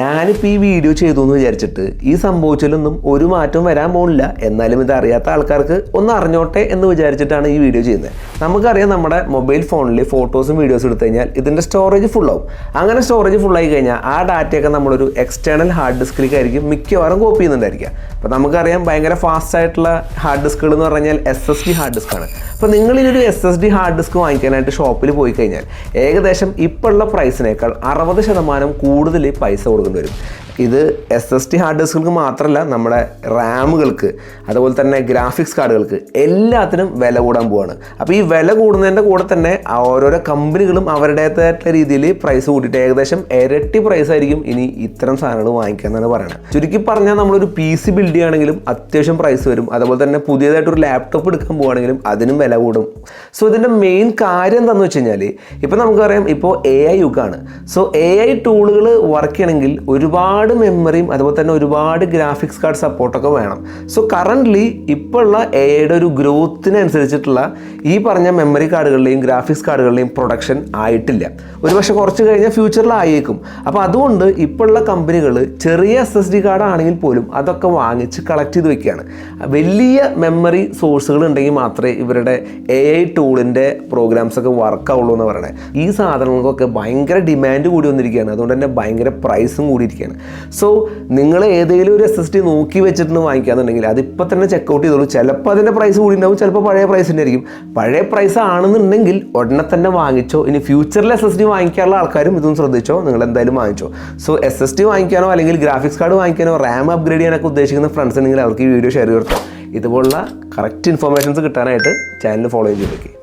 ഞാനിപ്പോൾ ഈ വീഡിയോ ചെയ്തു എന്ന് വിചാരിച്ചിട്ട് ഈ സംഭവിച്ചാലൊന്നും ഒരു മാറ്റവും വരാൻ പോകുന്നില്ല എന്നാലും ഇത് അറിയാത്ത ആൾക്കാർക്ക് ഒന്ന് അറിഞ്ഞോട്ടെ എന്ന് വിചാരിച്ചിട്ടാണ് ഈ വീഡിയോ ചെയ്യുന്നത്. നമുക്കറിയാം നമ്മുടെ മൊബൈൽ ഫോണിൽ ഫോട്ടോസും വീഡിയോസും എടുത്തു കഴിഞ്ഞാൽ ഇതിന്റെ സ്റ്റോറേജ് ഫുള്ളാവും അങ്ങനെ സ്റ്റോറേജ് ഫുള്ളായി കഴിഞ്ഞാൽ ആ ഡാറ്റയൊക്കെ നമ്മളൊരു എക്സ്റ്റേണൽ ഹാർഡ് ഡിസ്കിലേക്കായിരിക്കും മിക്കവാറും കോപ്പി ചെയ്യുന്നുണ്ടായിരിക്കുക. അപ്പോൾ നമുക്കറിയാം ഭയങ്കര ഫാസ്റ്റ് ആയിട്ടുള്ള ഹാർഡ് ഡിസ്കുകൾ എന്ന് പറഞ്ഞാൽ S S D hard disk ആണ്. അപ്പോൾ നിങ്ങളിതൊരു S S D hard disk വാങ്ങിക്കാനായിട്ട് ഷോപ്പിൽ പോയി കഴിഞ്ഞാൽ ഏകദേശം ഇപ്പോഴുള്ള പ്രൈസിനേക്കാൾ അറുപത് ശതമാനം കൂടുതൽ പൈസ കൊടുക്കേണ്ടി വരും ഇത് എസ് എസ് ടി ഹാർഡ് ഡിസ്കുകൾക്ക് മാത്രമല്ല നമ്മുടെ റാമുകൾക്ക് അതുപോലെ തന്നെ ഗ്രാഫിക്സ് കാർഡുകൾക്ക് എല്ലാത്തിനും വില കൂടാൻ പോവാണ്. അപ്പോൾ ഈ വില കൂടുന്നതിന്റെ കൂടെ തന്നെ ഓരോരോ കമ്പനികളും അവരുടേതായിട്ടുള്ള രീതിയിൽ പ്രൈസ് കൂട്ടിയിട്ട് ഏകദേശം ഇരട്ടി പ്രൈസ് ആയിരിക്കും ഇനി ഇത്തരം സാധനങ്ങൾ വാങ്ങിക്കുക എന്നാണ് പറയുന്നത് ചുരുക്കി പറഞ്ഞാൽ നമ്മളൊരു പി സി ബിൽഡ് ചെയ്യുകയാണെങ്കിലും അത്യാവശ്യം പ്രൈസ് വരും. അതുപോലെ തന്നെ പുതിയതായിട്ട് ഒരു ലാപ്ടോപ്പ് എടുക്കാൻ പോവുകയാണെങ്കിലും അതിനും വില കൂടും. സോ ഇതിന്റെ മെയിൻ കാര്യം എന്താണെന്ന് വെച്ച് കഴിഞ്ഞാൽ ഇപ്പോൾ നമുക്കറിയാം ഇപ്പോൾ എ ഐ യുഗമാണ് സോ എ ഐ ടൂളുകൾ വർക്ക് ചെയ്യണമെങ്കിൽ ഒരുപാട് മെമ്മറിയും അതുപോലെ തന്നെ ഒരുപാട് ഗ്രാഫിക്സ് കാർഡ് സപ്പോർട്ടൊക്കെ വേണം. സോ കറന്റ്ലി ഇപ്പോൾ ഉള്ള എ ഐയുടെ ഒരു ഗ്രോത്തിനനുസരിച്ചിട്ടുള്ള ഈ പറഞ്ഞ മെമ്മറി കാർഡുകളുടെയും ഗ്രാഫിക്സ് കാർഡുകളുടെയും പ്രൊഡക്ഷൻ ആയിട്ടില്ല. ഒരു പക്ഷേ കുറച്ച് കഴിഞ്ഞാൽ ഫ്യൂച്ചറിലായേക്കും അപ്പോൾ അതുകൊണ്ട് ഇപ്പോഴുള്ള കമ്പനികൾ ചെറിയ എസ് എസ് ഡി കാർഡ് ആണെങ്കിൽ പോലും അതൊക്കെ വാങ്ങിച്ച് കളക്ട് ചെയ്ത് വെക്കുകയാണ് വലിയ മെമ്മറി സോഴ്സുകൾ ഉണ്ടെങ്കിൽ മാത്രമേ ഇവരുടെ എ ഐ ടൂളിന്റെ പ്രോഗ്രാംസൊക്കെ വർക്ക് ആവുള്ളൂ എന്ന് പറയണേ. ഈ സാധനങ്ങൾക്കൊക്കെ ഭയങ്കര ഡിമാൻഡ് കൂടി വന്നിരിക്കുകയാണ്. അതുകൊണ്ട് തന്നെ ഭയങ്കര പ്രൈസും കൂടിയിരിക്കുകയാണ് സോ നിങ്ങൾ ഏതെങ്കിലും ഒരു എസ് എസ് ടി നോക്കി വെച്ചിട്ട് വാങ്ങിക്കാന്നുണ്ടെങ്കിൽ അതിപ്പോൾ തന്നെ ചെക്കൗട്ട് ചെയ്തോളൂ. ചിലപ്പോൾ അതിന്റെ പ്രൈസ് കൂടി ഉണ്ടാവും ചിലപ്പോൾ പഴയ പ്രൈസ് തന്നെ ആയിരിക്കും. പഴയ പ്രൈസ് ആണെന്നുണ്ടെങ്കിൽ ഉടനെ തന്നെ വാങ്ങിച്ചോ. ഇനി ഫ്യൂച്ചറിൽ എസ് എസ് ടി വാങ്ങിക്കാനുള്ള ആൾക്കാരും ഇതൊന്നും ശ്രദ്ധിച്ചോ. നിങ്ങൾ എന്തായാലും വാങ്ങിച്ചോ. സോ എസ് എസ് ടി വാങ്ങിക്കാനോ അല്ലെങ്കിൽ ഗ്രാഫിക്സ് കാർഡ് വാങ്ങിക്കാനോ റാം അപ്ഗ്രേഡ് ചെയ്യാനൊക്കെ ഉദ്ദേശിക്കുന്ന ഫ്രണ്ട്സ് ഉണ്ടെങ്കിൽ അവർക്ക് ഈ വീഡിയോ ഷെയർ കൊടുക്കാം ഇതുപോലുള്ള കറക്റ്റ് ഇൻഫർമേഷൻസ് കിട്ടാനായിട്ട് ചാനൽ ഫോളോ ചെയ്ത് വെക്കുക